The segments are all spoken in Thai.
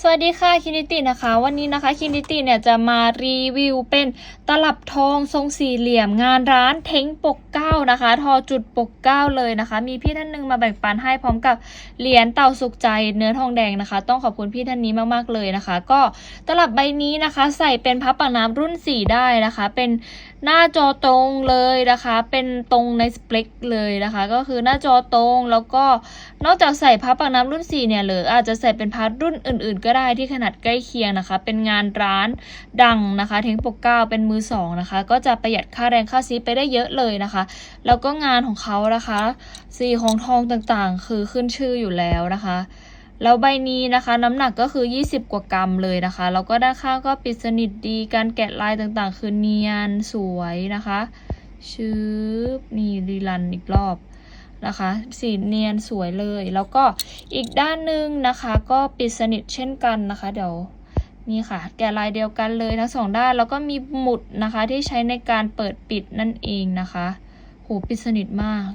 สวัสดีค่ะคินิตินะคะ วันนี้นะคะคินิติเนี่ยจะมารีวิวเป็นตลับทองทรงสี่เหลี่ยมงานร้านเท้งปกเก้านะคะ ทอจุดปกเก้าเลยนะคะ มีพี่ท่านหนึงมาแบ่งปันให้พร้อมกับเหรียญเต่าสุขใจเนื้อทองแดงนะคะ ต้องขอบคุณพี่ท่านนี้มากๆเลยนะคะ ก็ตลับใบนี้นะคะ ใส่เป็นพับปากน้ำรุ่นสี่ได้นะคะ เป็นหน้าจอตรงเลยนะคะ เป็นตรงในสเปคเลยนะคะ ก็คือหน้าจอตรงแล้วก็นอกจากใส่พับปากน้ำรุ่นสี่เนี่ยหรืออาจจะใส่เป็นพัดรุ่นอื่น ๆ ก็ได้ที่ขนาดใกล้เคียงนะคะ เป็นงานร้านดังนะคะเทงปกเก้าเป็นมือสองนะคะ ก็จะประหยัดค่าแรงค่าซีไปได้เยอะเลยนะคะ แล้วก็งานของเขานะคะ สีของทองต่างๆ คือขึ้นชื่ออยู่แล้วนะคะ แล้วใบนี้นะคะน้ำหนักก็คือ 20 กว่ากรัมเลยนะคะ แล้วก็ด้านข้างก็ปิดสนิทดีการแกะลายต่างๆ คือเนียนสวยนะคะชืบนี่รีรันอีกรอบนะคะ สีเนียนสวยเลย แล้วก็อีกด้านหนึ่งนะคะ ก็ปิดสนิทเช่นกันนะคะ เดี๋ยวนี่ค่ะ แกะลายเดียวกันเลยทั้งสองด้านแล้วก็มีหมุดนะคะที่ใช้ในการเปิดปิดนั่นเองนะคะโหปิดสนิทมาก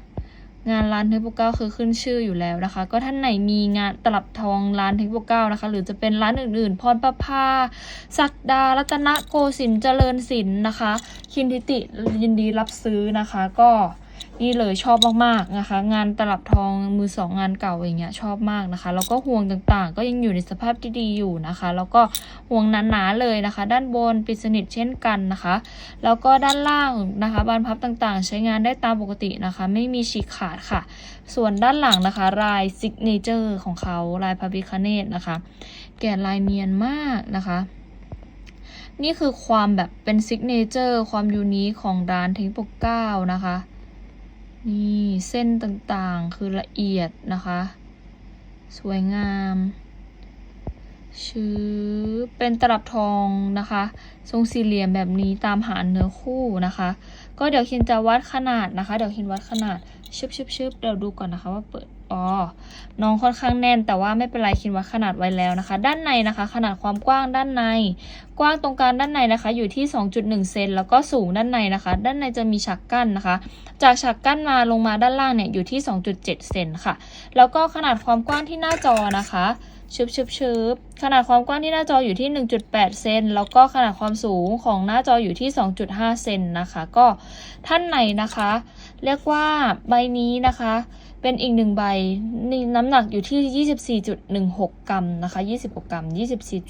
งานร้านเทคโปเก้าคือขึ้นชื่ออยู่แล้วนะคะ ก็ท่านไหนมีงานตลับทองร้านเทคโปเก้านะคะ หรือจะเป็นร้านอื่นๆ พรประภาศักดารัตนโกสินเจริญศิล์นะคะ คินทิติยินดีรับซื้อนะคะ ก็ นี่เลยชอบมากๆนะคะ งานตลับทองมือสองงานเก่าอย่างเงี้ยชอบมากนะคะ แล้วก็ห่วงต่างๆ ก็ยังอยู่ในสภาพที่ดีอยู่นะคะ แล้วก็ห่วงหนาๆเลยนะคะ ด้านบนปิดสนิทเช่นกันนะคะ แล้วก็ด้านล่างนะคะ บานพับต่างๆ ใช้งานได้ตามปกตินะคะ ไม่มีฉีกขาดค่ะ ส่วนด้านหลังนะคะลายซิกเนเจอร์ของเขาลายพาบิคเนตนะคะ แกะลายเนียนมากนะคะนี่คือความแบบเป็นซิกเนเจอร์ความยูนิคของร้านเทงปกเก้านะคะ นี่เส้นต่างๆคือละเอียดนะคะ สวยงามชื้อเป็นตลับทองนะคะ ทรงสี่เหลี่ยมแบบนี้ตามหาเนื้อคู่นะคะ ก็เดี๋ยวคินจะวัดขนาดนะคะ เดี๋ยวคินวัดขนาดชึบชึบชึบเดี๋ยวดูก่อนนะคะว่าเปิด อ๋อ น้องค่อนข้างแน่น แต่ว่าไม่เป็นไรคินวัดขนาดไว้แล้วนะคะ ด้านในนะคะ ขนาดความกว้างด้านใน กว้างตรงกลางด้านในนะคะ อยู่ที่ 2.1 เซนแล้วก็สูงด้านในนะคะ ด้านในจะมีฉากกั้นนะคะ จากฉากกั้นมาลงมาด้านล่างเนี่ยอยู่ที่ 2.7 เซนค่ะ แล้วก็ขนาดความกว้างที่หน้าจอนะคะชึบชึบชึบ ขนาดความกว้างที่หน้าจออยู่ที่ 1.8 เซน แล้วก็ขนาดความสูงของหน้าจออยู่ที่ 2.5 เซนนะคะ ก็ท่านไหนนะคะ เรียกว่าใบนี้นะคะ เป็นอีกหนึ่งใบนี่น้ำหนักอยู่ที่ 24.16 กรัมนะคะ 26 กรัม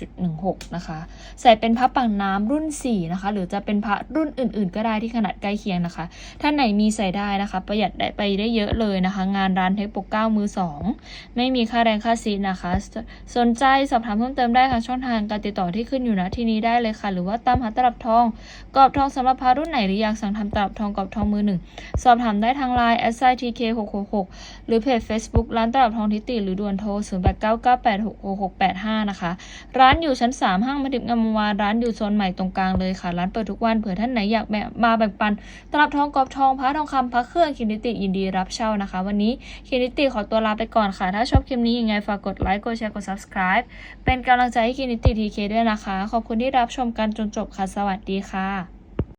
24.16 นะคะ ใส่เป็นพระปังน้ำรุ่น 4 นะคะ หรือจะเป็นพระรุ่นอื่น ๆ ก็ได้ที่ขนาดใกล้เคียงนะคะ ท่านไหนมีใส่ได้นะคะ ประหยัดได้ไปได้เยอะเลยนะคะ งานร้านเทคโปกเก้ามือ2ไม่มีค่าแรงค่าซีนนะคะ สนใจสอบถามเพิ่มเติมได้ทางช่องทางการติดต่อที่ขึ้นอยู่นะที่นี้ได้เลยค่ะ หรือว่าตามหาตลับทองกรอบทองสำหรับพระรุ่นไหนหรืออยากสั่งทำตลับทองกรอบทองมือหนึ่งสอบถามได้ทางไลน์ s i t k 6 6 6หรือเพจ Facebook ร้านตลับทองทิติหรือด่วนโทร 0 8 9 9 8 6 6 6 8 5 นะคะ ร้านอยู่ชั้น 3 ห้างมาดิบงามวงศ์วานร้านอยู่โซนใหม่ตรงกลางเลยค่ะ ร้านเปิดทุกวันเผื่อท่านไหนอยากแบมาแบ่งปันตลับทองกรอบทองพระทองคำพระเครื่องคินิติยินดีรับเช่านะคะ วันนี้คินิติขอตัวลาไปก่อนค่ะ ถ้าชอบคลิปนี้ยังไงฝากกดไลค์กดแชร์กด subscribe เป็นกำลังใจให้คินิติทีเคด้วยนะคะ ขอบคุณที่รับชมกันจนจบค่ะ สวัสดีค่ะ